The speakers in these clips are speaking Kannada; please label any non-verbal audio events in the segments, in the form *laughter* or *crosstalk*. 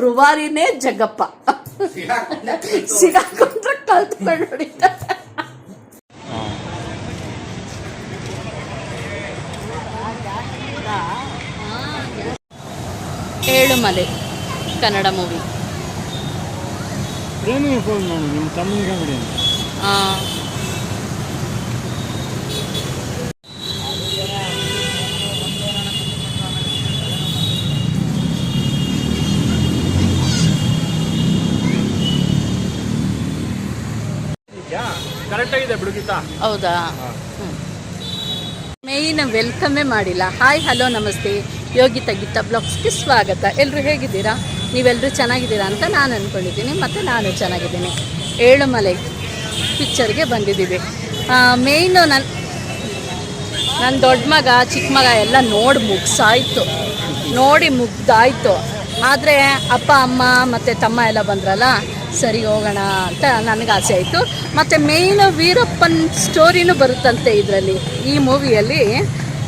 ರುವಾರಿನೇ ಜಗ್ಗಪ್ಪ. ಸಿಗಾಕೊಂಡ್ರೆ ಕಲ್ತ್ಕೊಂಡು ಏಳು ಏಳುಮಲೆ ಕನ್ನಡ ಮೂವಿ ಪ್ರೇಮಿಗೆ ಫೋನ್ ಮಾಡು ನಿಮ್ಮ ತಮ್ಮನಿಗೆ ಬಿಡಿ ಕರೆಕ್ಟ್ ಆಗಿದೆ ಬಿಡುಗಿತ ಹೌದಾ? ಮೇಯ್ನ್ ವೆಲ್ಕಮ್ಮೇ ಮಾಡಿಲ್ಲ. ಹಾಯ್, ಹಲೋ, ನಮಸ್ತೆ. ಯೋಗಿತಾ ಗೀತಾ ಬ್ಲಾಗ್ಸ್ಗೆ ಸ್ವಾಗತ. ಎಲ್ಲರೂ ಹೇಗಿದ್ದೀರಾ? ನೀವೆಲ್ಲರೂ ಚೆನ್ನಾಗಿದ್ದೀರಾ ಅಂತ ನಾನು ಅಂದ್ಕೊಂಡಿದ್ದೀನಿ ಮತ್ತು ನಾನು ಚೆನ್ನಾಗಿದ್ದೀನಿ. ಏಳುಮಲೆ ಪಿಕ್ಚರ್ಗೆ ಬಂದಿದ್ದೀವಿ. ಮೇಯ್ನು ನನ್ನ ನನ್ನ ದೊಡ್ಡ ಮಗ, ಚಿಕ್ಕ ಮಗ ಎಲ್ಲ ನೋಡಿ ಮುಗ್ಸಾಯಿತು. ನೋಡಿ ಮುಗ್ದಾಯಿತು. ಆದರೆ ಅಪ್ಪ, ಅಮ್ಮ ಮತ್ತು ತಮ್ಮ ಎಲ್ಲ ಬಂದ್ರಲ್ಲ ಸರಿ, ಹೋಗೋಣ ಅಂತ ನನಗೆ ಆಸೆ ಆಯಿತು. ಮತ್ತು ಮೇಯ್ನು ವೀರಪ್ಪನ ಸ್ಟೋರಿನೂ ಬರುತ್ತಂತೆ ಇದರಲ್ಲಿ. ಈ ಮೂವಿಯಲ್ಲಿ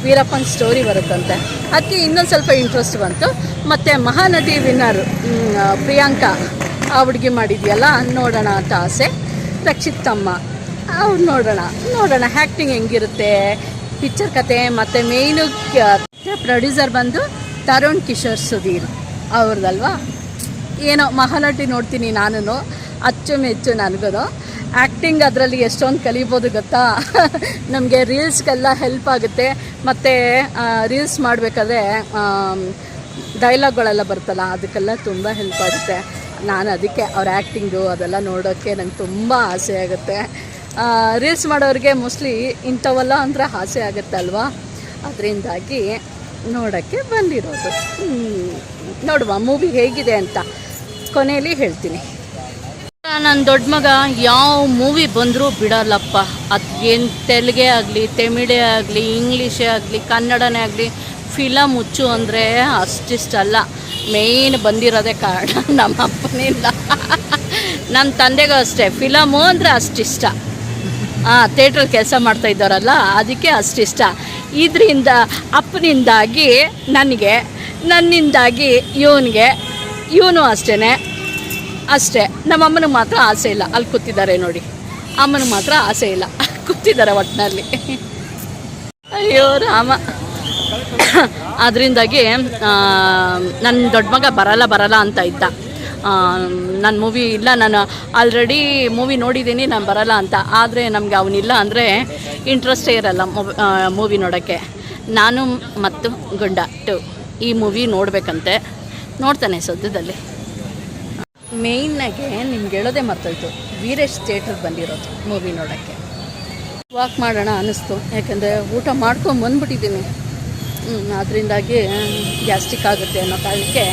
ವೀರಪ್ಪನ ಸ್ಟೋರಿ ಬರುತ್ತಂತೆ. ಅದಕ್ಕೆ ಇನ್ನೊಂದು ಸ್ವಲ್ಪ ಇಂಟ್ರೆಸ್ಟ್ ಬಂತು. ಮತ್ತು ಮಹಾನದಿ ವಿನ್ನರ್ ಪ್ರಿಯಾಂಕಾ, ಆ ಹುಡುಗಿ ಮಾಡಿದೆಯಲ್ಲ, ನೋಡೋಣ ಅಂತ ಆಸೆ. ರಕ್ಷಿತ್ ತಮ್ಮ, ಅವ್ರು ನೋಡೋಣ ನೋಡೋಣ ಆ್ಯಕ್ಟಿಂಗ್ ಹೆಂಗಿರುತ್ತೆ? ಪಿಕ್ಚರ್ ಕತೆ, ಮತ್ತು ಮೇಯ್ನು ಪ್ರೊಡ್ಯೂಸರ್ ಬಂದು ತರುಣ್ ಕಿಶೋರ್ ಸುಧೀರ್ ಅವ್ರದ್ದಲ್ವಾ ಏನೋ ಮಹಾನಟಿ ನೋಡ್ತೀನಿ ನಾನು ಅಚ್ಚುಮೆಚ್ಚು ನನಗೂ ಆ್ಯಕ್ಟಿಂಗ್ ಅದರಲ್ಲಿ ಎಷ್ಟೊಂದು ಕಲಿಬೋದು ಗೊತ್ತಾ? *laughs* ನಮಗೆ ರೀಲ್ಸ್ಗೆಲ್ಲ ಹೆಲ್ಪ್ ಆಗುತ್ತೆ. ಮತ್ತು ರೀಲ್ಸ್ ಮಾಡಬೇಕಾದ್ರೆ ಡೈಲಾಗ್ಗಳೆಲ್ಲ ಬರ್ತಲ್ಲ, ಅದಕ್ಕೆಲ್ಲ ತುಂಬ ಹೆಲ್ಪ್ ಆಗುತ್ತೆ. ನಾನು ಅದಕ್ಕೆ ಅವ್ರ ಆ್ಯಕ್ಟಿಂಗು ಅದೆಲ್ಲ ನೋಡೋಕ್ಕೆ ನಂಗೆ ತುಂಬ ಆಸೆ ಆಗುತ್ತೆ. ರೀಲ್ಸ್ ಮಾಡೋರಿಗೆ ಮೋಸ್ಟ್ಲಿ ಇಂಥವೆಲ್ಲ ಅಂದರೆ ಆಸೆ ಆಗುತ್ತೆ ಅಲ್ವಾ? ಅದರಿಂದಾಗಿ ನೋಡೋಕ್ಕೆ ಬಂದಿರೋದು. ನೋಡುವ ಮೂವಿ ಹೇಗಿದೆ ಅಂತ. ಕೊನೆಯಲ್ಲಿ ಹೇಳ್ತೀನಿ. ನನ್ನ ದೊಡ್ಡ ಮಗ ಯಾವ ಮೂವಿ ಬಂದರೂ ಬಿಡಲ್ಲಪ್ಪ. ಅದು ಏನು ತೆಲುಗೇ ಆಗಲಿ, ತಮಿಳೇ ಆಗಲಿ, ಇಂಗ್ಲೀಷೇ ಆಗಲಿ, ಕನ್ನಡನೇ ಆಗಲಿ ಫಿಲಮ್ ಹುಚ್ಚು ಅಂದರೆ ಅಷ್ಟಿಷ್ಟಲ್ಲ. ಮೇಯ್ನ್ ಬಂದಿರೋದೇ ಕಾರಣ *laughs* ನಮ್ಮ ಅಪ್ಪನಿಂದ ನಮ್ಮ ತಂದೆಗೂ ಅಷ್ಟೇ, ಫಿಲಮು ಅಂದರೆ ಅಷ್ಟಿಷ್ಟ. ಹಾಂ ಥಿಯೇಟ್ರಲ್ಲಿ ಕೆಲಸ ಮಾಡ್ತಾ ಇದ್ದಾರಲ್ಲ, ಅದಕ್ಕೆ ಅಷ್ಟಿಷ್ಟ. ಇದರಿಂದ ಅಪ್ಪನಿಂದಾಗಿ ನನಗೆ, ನನ್ನಿಂದಾಗಿ ಇವನಿಗೆ ಇವನು ಅಷ್ಟೇ ಅಷ್ಟೇ. ನಮ್ಮಮ್ಮನಿಗೆ ಮಾತ್ರ ಆಸೆ ಇಲ್ಲ. ಅಲ್ಲಿ ಕೂತಿದ್ದಾರೆ ನೋಡಿ. ಅಮ್ಮನಿಗೆ ಮಾತ್ರ ಆಸೆ ಇಲ್ಲ. ಕೂತಿದ್ದಾರೆ ಒಟ್ಟಿನಲ್ಲಿ ಅಯ್ಯೋ, ರಾಮ. ಅದರಿಂದಾಗಿ ನನ್ನ ದೊಡ್ಡ ಮಗ ಬರಲ್ಲ ಬರಲ್ಲ ಅಂತ ಇದ್ದ. ನನ್ನ ಮೂವಿ ಇಲ್ಲ. ನಾನು ಆಲ್ರೆಡಿ ಮೂವಿ ನೋಡಿದ್ದೀನಿ, ನಾನು ಬರಲ್ಲ ಅಂತ. ಆದರೆ ನಮಗೆ ಅವನಿಲ್ಲ ಅಂದರೆ ಇಂಟ್ರೆಸ್ಟೇ ಇರಲ್ಲ ಮೂವಿ ನೋಡೋಕ್ಕೆ. ನಾನು ಮತ್ತು ಗುಂಡ ಟು ಈ ಮೂವಿ ನೋಡಬೇಕಂತೆ. ನೋಡ್ತಾನೆ ಸದ್ಯದಲ್ಲಿ. ಮೇಯ್ನಾಗೆ ನಿಮ್ಗೆ ಹೇಳೋದೇ ಮರ್ತೋಯ್ತು. ವೀರೇಶ್ ಥಿಯೇಟರ್ ಬಂದಿರೋದು ಮೂವಿ ನೋಡೋಕ್ಕೆ. ವಾಕ್ ಮಾಡೋಣ ಅನ್ನಿಸ್ತು. ಯಾಕೆಂದರೆ ಊಟ ಮಾಡ್ಕೊಂಡು ಬಂದ್ಬಿಟ್ಟಿದ್ದೀನಿ. ಅದರಿಂದಾಗಿ ಗ್ಯಾಸ್ಟಿಕ್ ಆಗುತ್ತೆ ಅನ್ನೋ ಕಾರಣಕ್ಕೆ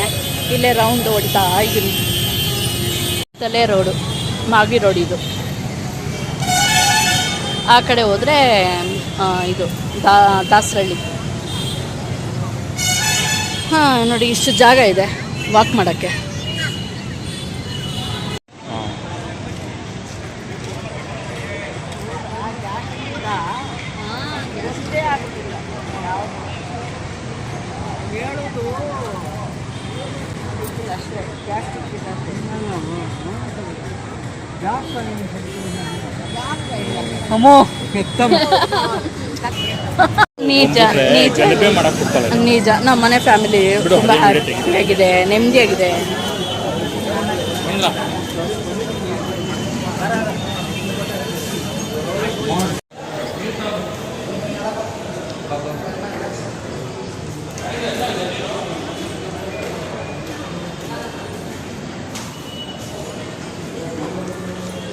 ಇಲ್ಲೇ ರೌಂಡ್ ಹೊಡಿತಾ ಇದ್ದೀನಿ. ತಲೆ ರೋಡು, ಮಾಗಿ ರೋಡ್ ಇದು. ಆ ಕಡೆ ಹೋದರೆ ಇದು, ದಾ, ದಾಸರಳ್ಳಿ. ಹಾಂ ನೋಡಿ ಇಷ್ಟು ಜಾಗ ಇದೆ ವಾಕ್ ಮಾಡೋಕ್ಕೆ. ಅಮ್ಮ ನಿಜ ನಿಜ. ನಿಜ ನಮ್ಮ ಮನೆ ಫ್ಯಾಮಿಲಿ ತುಂಬ ಹ್ಯಾಪಿಯಾಗಿದೆ ನೆಮ್ಮದಿಯಾಗಿದೆ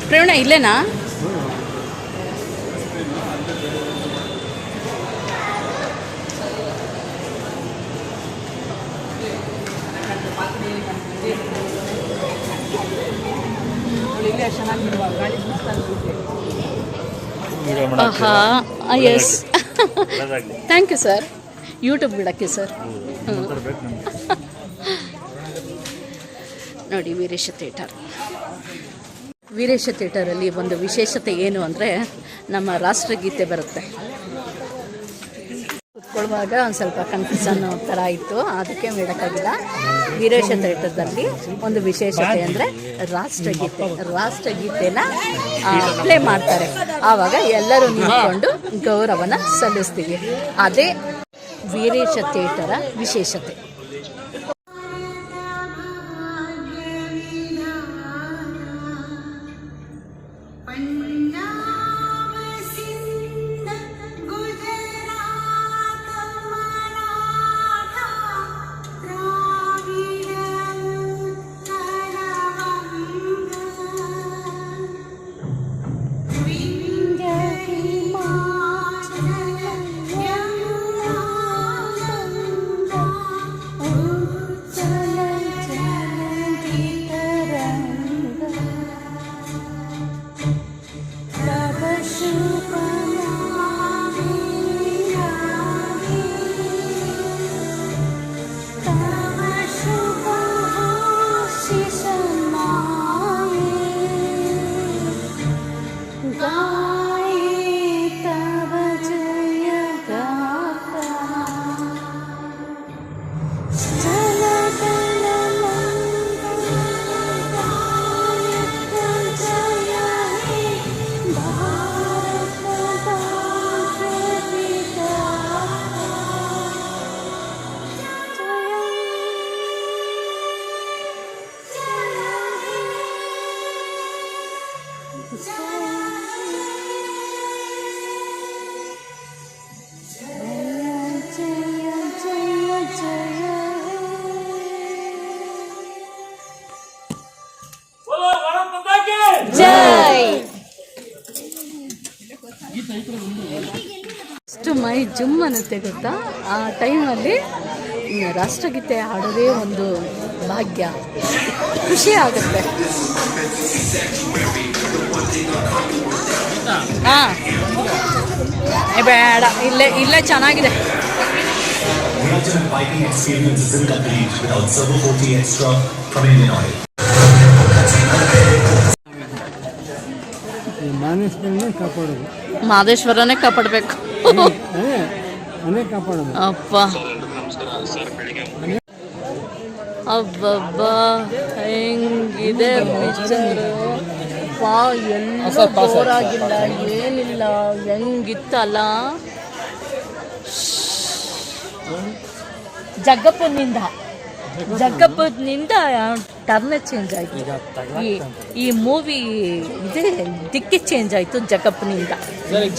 ಪ್ರೇರಣ ಇಲ್ಲೇನಾ? ಆಹಾ yes thank you sir YouTube ಬಿಡೋಕ್ಕೆ sir ನೋಡಿ ವೀರೇಶ ಥಿಯೇಟರ್. ವೀರೇಶ ಥಿಯೇಟರಲ್ಲಿ ಒಂದು ವಿಶೇಷತೆ ಏನು ಅಂದರೆ ನಮ್ಮ ರಾಷ್ಟ್ರಗೀತೆ ಬರುತ್ತೆ. ಕುತ್ಕೊಳ್ಳುವಾಗ ಒಂದು ಸ್ವಲ್ಪ ಕನ್ಫ್ಯೂಷನ್ ಥರ ಇತ್ತು. ಅದಕ್ಕೆ ಮಾಡೋಕ್ಕಾಗಿಲ್ಲ ವೀರೇಶ ಥಿಯೇಟರ್ದಲ್ಲಿ ಒಂದು ವಿಶೇಷತೆ ಅಂದರೆ ರಾಷ್ಟ್ರಗೀತೆ. ರಾಷ್ಟ್ರಗೀತೆನ ಪ್ಲೇ ಮಾಡ್ತಾರೆ. ಆವಾಗ ಎಲ್ಲರೂ ನಿಂತ್ಕೊಂಡು ಗೌರವನ ಸಲ್ಲಿಸ್ತೀವಿ. ಅದೇ ವೀರೇಶ ಥಿಯೇಟರ ವಿಶೇಷತೆ. ಮೈ ಜುಮ್ ಅನ್ನುತ್ತೆ ಗೊತ್ತಾ? ಆ ಟೈಮಲ್ಲಿ ರಾಷ್ಟ್ರಗೀತೆ ಹಾಡೋದೇ ಒಂದು ಭಾಗ್ಯ. ಖುಷಿ ಆಗುತ್ತೆ. ಹಾಂ. ಬೇಡ ಇಲ್ಲೇ ಇಲ್ಲೇ ಚೆನ್ನಾಗಿದೆ. ಮಹದೇಶ್ವರನೇ a biking experience isn't complete without Servo 40 Extra from Indian Oil. ಈ ಮಾನಸಗಳನ್ನೇ ಕಾಪಾಡೋದು. ಮಾದೇಶ್ವರನೇ ಕಾಪಾಡಬೇಕು. ಅಪ್ಪ. ಅಬ್ಬಬ್ಬ ಹೆಂಗಿದೆ ಪಿಕ್ಚರು ಪಾ ಎಲ್ಲ ಬೋರಾಗಿಲ್ಲ ಏನಿಲ್ಲ ಹೆಂಗಿತ್ತಲ್ಲ? ಜಗ್ಗಪ್ಪನಿಂದ. ಜಗ್ಗಪ್ಪನಿಂದ ಟರ್ನ್ ಚೇಂಜ್ ಆಯ್ತು. ಈ ಈ ಮೂವಿ ಇದೆ ದಿಕ್ಕಿ ಚೇಂಜ್ ಆಯ್ತು ಜಗ್ಗಪ್ಪನಿಂದ.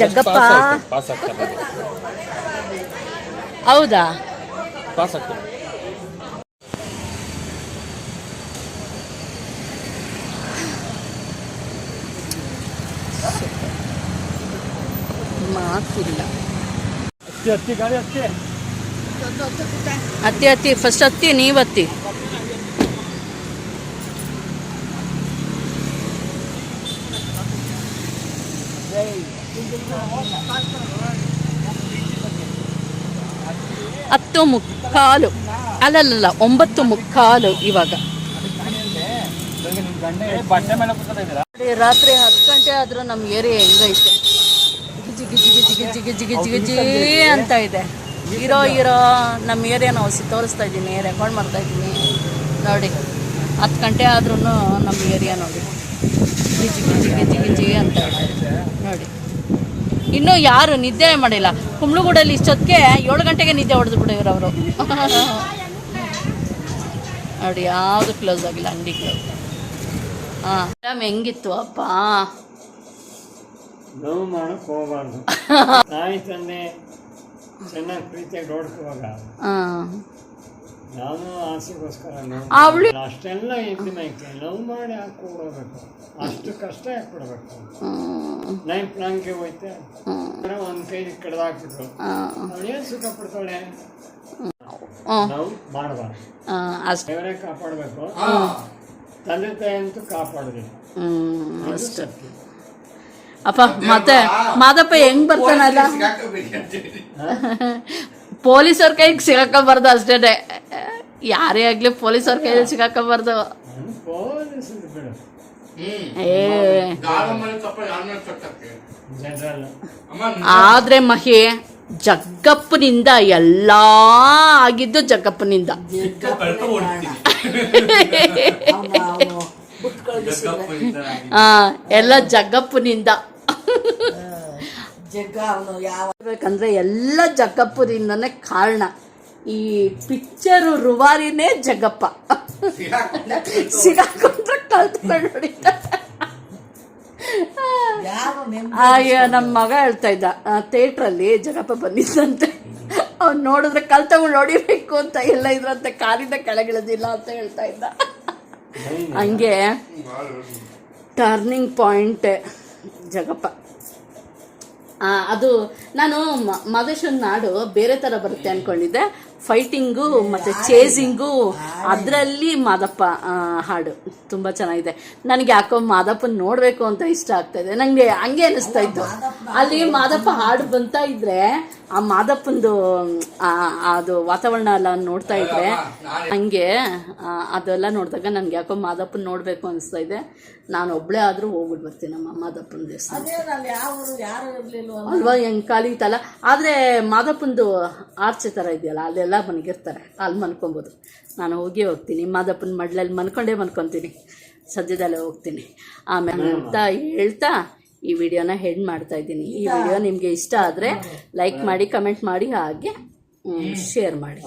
ಜಗ್ಗಪ್ಪ ಹೌದಾ? ಮಾತಿಲ್ಲ. ಅಷ್ಟೇ ಅಷ್ಟೇ ಗಾಡಿ ಹತ್ತಿ ಹತ್ತಿ ಹತ್ತಿ ಫಸ್ಟ್ ಹತ್ತಿ ನೀವು ಹತ್ತಿ ಹತ್ತು ಮುಕ್ಕಾಲು ಅಲ್ಲಲ್ಲ ಒಂಬತ್ತು ಮುಕ್ಕಾಲು ಇವಾಗ. ರಾತ್ರಿ ಹತ್ತು ಗಂಟೆ ಆದ್ರೂ ನಮ್ಮ ಏರಿಯಾ ಹೆಂಗೈತೆ. ಗಿಜಿ ಗಿಜಿ ಗಿಜಿ ಗಿಜಿ ಗಿಜಿ ಗಿಜಿ ಗಿಜಿ ಅಂತ ಇದೆ. ಇರೋ ಇರೋ ನಮ್ಮ ಏರಿಯಾ ನಾವು ತೋರಿಸ್ತಾ ಇದ್ದೀನಿ ರೆಕಾರ್ಡ್ ಮಾಡ್ತಾ ಇದ್ದೀನಿ ನೋಡಿ. ಹತ್ತು ಗಂಟೆ ಆದ್ರೂ ನಮ್ಮ ಏರಿಯಾ ನೋಡಿ. ಗಿಜಿ ಗಿಜಿ ಗಿಜಿ ಗಿಜಿ ಅಂತ ನೋಡಿ. ಇನ್ನೂ ಯಾರು ನಿದ್ದೆ ಮಾಡಿಲ್ಲ. ಕುಂಬ್ಳಗೂಡಲ್ಲಿ ಇಷ್ಟೊತ್ತಿಗೆ ಏಳು ಗಂಟೆಗೆ ನಿದ್ದೆ ಹೊಡೆದು ಬಿಡೋರು ಅವರು. ನೋಡಿ ಯಾವುದು ಕ್ಲೋಸ್ ಆಗಿಲ್ಲ ಅಂಗಡಿ ಕ್ಲೋಸ್ ಹಾಂ ಮೇಡಮ್ ಹೆಂಗಿತ್ತು ಅಪ್ಪ? ನೋವು ಮಾಡಕ್ಕೆ ಹೋಗಬಾರ್ದು ತಾಯಿ ತಂದೆ ಚೆನ್ನಾಗಿ ಪ್ರೀತಿಯಾಗಿ ನೋಡ್ಕೋವಾಗ ಹಾಂ ನಾನು ಆಸೆಗೋಸ್ಕರ ನೋಡಿ ಅವ್ಳು- ಅಷ್ಟೆಲ್ಲ ಇದ್ದು ಮೈಕೆ ನೋವು ಮಾಡಿ ಹಾಕಿ ಕೊಡಬೇಕು ಅಷ್ಟು ಕಷ್ಟ ಯಾಕೆ ಕೊಡಬೇಕು ನೈನ್ ಪ್ಲಾನ್ಗೆ ಹೋಯ್ತೆ. ಒಂದು ಕೈ ಕಡ್ದಾಕ್ಬಿಟ್ರು. ಅವಳು ಏನು ಸುಖ ಪಡ್ತಾಳೆ ನಾವು ಮಾಡಬಾರ್ದು. ದೇವರೇ ಕಾಪಾಡಬೇಕು. ತಂದೆ ತಾಯಿ ಅಂತೂ ಕಾಪಾಡಬೇಕು. ಅಷ್ಟು. ಅಪ್ಪ ಮತ್ತೆ ಮಾದಪ್ಪ ಹೆಂಗ್ ಬರ್ತಾನಲ್ಲ ಪೊಲೀಸವ್ರ ಕೈಗೆ ಸಿಗಾಕೋಬಾರ್ದು ಅಷ್ಟೇ ಯಾರೇ ಆಗ್ಲಿ ಪೊಲೀಸವ್ರ ಕೈಯಲ್ಲಿ ಸಿಗಾಕೋಬಾರ್ದು ಆದ್ರೆ ಮಹಿ ಜಗ್ಗಪ್ಪನಿಂದ ಎಲ್ಲಾ ಆಗಿದ್ದು ಜಗ್ಗಪ್ಪನಿಂದ. *laughs* ಆ, ಎಲ್ಲ ಜಗ್ಗಪ್ಪನಿಂದ. ಜಗ್ಗ ಅವನು ಯಾವ ಬೇಕಂದ್ರೆ ಎಲ್ಲ ಜಗ್ಗಪ್ಪದಿಂದನೇ ಕಾರಣ. ಈ ಪಿಕ್ಚರು ರುವಾರಿನೇ ಜಗ್ಗಪ್ಪ. ಸಿಗಾಕೊಂಡ್ರೆ ಕಲ್ತ್ಕೊಂಡು ಹೊಡಿತಾರೆ ಅಯ್ಯೋ ನೆಮ್ ನಮ್ಮ ಮಗ ಹೇಳ್ತಾ ಇದ್ದ ಥಿಯೇಟ್ರಲ್ಲಿ ಜಗಪ್ಪ ಬಂದಿದ್ದಂತೆ. ಅವ್ನು ನೋಡಿದ್ರೆ ಕಲ್ ತಗೊಂಡು ಹೊಡಿಬೇಕು ಅಂತ ಎಲ್ಲ ಇದ್ರಂತೆ ಕಾರಿಂದ ಕೆಳಗಿಳಿದಿಲ್ಲ ಅಂತ ಹೇಳ್ತಾ ಇದ್ದ. ಹಂಗೆ ಟರ್ನಿಂಗ್ ಪಾಯಿಂಟ್ ಜಗಪ್ಪ ಅದು ನಾನು ಮ- ಮಹದೇಶ್ವರನ ನಾಡು ಬೇರೆ ಥರ ಬರುತ್ತೆ ಅನ್ಕೊಂಡಿದ್ದೆ. ಫೈಟಿಂಗು ಮತ್ತೆ ಚೇಸಿಂಗು ಅದರಲ್ಲಿ ಮಾದಪ್ಪ ಹಾಡು. ತುಂಬ ಚೆನ್ನಾಗಿದೆ. ನನಗೆ ಯಾಕೋ ಮಾದಪ್ಪನ ನೋಡಬೇಕು ಅಂತ ಇಷ್ಟ ಆಗ್ತಾ ಇದೆ. ನನಗೆ ಹಂಗೆ ಅನಿಸ್ತಾ ಇತ್ತು. ಅಲ್ಲಿ ಮಾದಪ್ಪ ಹಾಡು ಬಂತಾ ಇದ್ರೆ ಆ ಮಾದಪ್ಪಂದು ಆ, ಅದು ವಾತಾವರಣ ಎಲ್ಲ ನೋಡ್ತಾ ಇದ್ರೆ ಹಂಗೆ ಅದೆಲ್ಲ ನೋಡಿದಾಗ ನನಗೆ ಯಾಕೋ ಮಾದಪ್ಪನ ನೋಡಬೇಕು ಅನಿಸ್ತಾ ಇದೆ. ನಾನು ಒಬ್ಬಳೇ ಆದರೂ ಹೋಗ್ಬಿಟ್ಟು ಬರ್ತೀನಿ ನಮ್ಮ ಮಾದಪ್ಪನ ದೇವಸ್ಥಾನ ಇತ್ತಲ್ಲ ಅಲ್ವಾ ಹೆಂಗ್ ಕಾಲಿತಲ್ಲ ಆದರೆ ಮಾದಪ್ಪಂದು ಆರ್ಚೆ ಥರ ಇದೆಯಲ್ಲ ಅಲ್ಲೆಲ್ಲ ಮನ್ಗಿರ್ತಾರೆ. ಅಲ್ಲಿ ಮಲ್ಕೊಬೋದು ನಾನು ಹೋಗಿ ಹೋಗ್ತೀನಿ. ಮಾದಪ್ಪನ ಮಡ್ಲಲ್ಲಿ ಮಲ್ಕೊಂಡೇ ಮಲ್ಕೊತೀನಿ ಸದ್ಯದಲ್ಲೇ ಹೋಗ್ತೀನಿ. ಆಮೇಲೆ ಅಂತ ಹೇಳ್ತಾ ಈ ವಿಡಿಯೋನ ಹೆಡ್ ಮಾಡ್ತಾ ಇದ್ದೀನಿ. ಈ ವಿಡಿಯೋ ನಿಮಗೆ ಇಷ್ಟ ಆದರೆ ಲೈಕ್ ಮಾಡಿ ಕಮೆಂಟ್ ಮಾಡಿ ಹಾಗೆ ಶೇರ್ ಮಾಡಿ.